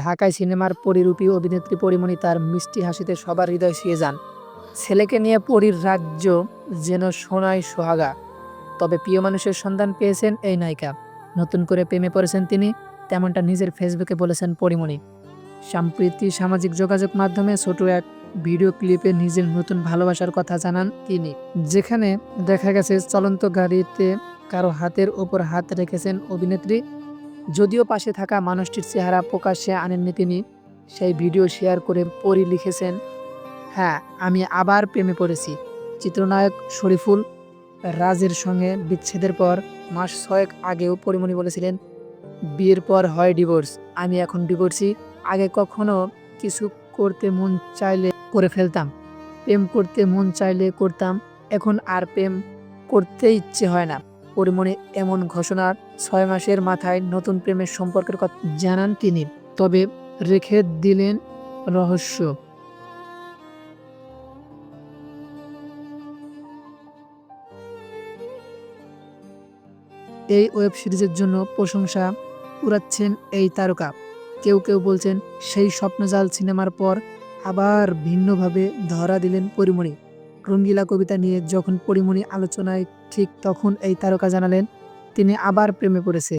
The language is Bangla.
ঢাকায় সিনেমার পরিরূপী অভিনেত্রী পরিমণি তার মিষ্টি হাসিতে সবার হৃদয় ছুঁয়ে যান। ছেলেকে নিয়ে পরীর রাজ্য যেন সোনায় সোহাগা। তবে প্রিয় মানুষের সন্ধান পেয়েছেন এই নায়িকা। নতুন করে প্রেমে পড়েছেন তিনি, তেমনটা নিজের ফেসবুকে বলেছেন পরিমণি। সম্প্রতি সামাজিক যোগাযোগ মাধ্যমে ছোট এক ভিডিও ক্লিপে নিজের নতুন ভালোবাসার কথা জানান তিনি। যেখানে দেখা গেছে চলন্ত গাড়িতে কারও হাতের ওপর হাত রেখেছেন অভিনেত্রী যদিও পাশে থাকা মানুষটির চেহারা প্রকাশ্যে আনেননি তিনি, সেই ভিডিও শেয়ার করে পরি লিখেছেন হ্যাঁ আমি আবার প্রেমে পড়েছি। চিত্রনায়ক শরীফুল রাজের সঙ্গে বিচ্ছেদের পর মাস ছয়েক আগেও পরিমণি বলেছিলেন, বিয়ের পর হয় ডিভোর্স, আমি এখন ডিভোর্সি, আগে কখনো কিছু করতে মন চাইলে করে ফেলতাম, প্রেম করতে মন চাইলে করতাম, এখন আর প্রেম করতে ইচ্ছে হয় না। পরিমণি এমন ঘোষণার ছয় মাসের মাথায় নতুন প্রেমের সম্পর্কের কথা জানান তিনি। তবে রেখে দিলেন রহস্য। এই ওয়েব সিরিজের জন্য প্রশংসা উড়াচ্ছেন এই তারকা। কেউ কেউ বলছেন, সেই স্বপ্নজাল সিনেমার পর আবার ভিন্নভাবে ধরা দিলেন পরিমণি। রঙ্গিলা কবিতা নিয়ে যখন পরিমণি আলোচনায় ঠিক তখন এই তারকা জানালেন, তিনি আবার প্রেমে পড়েছে।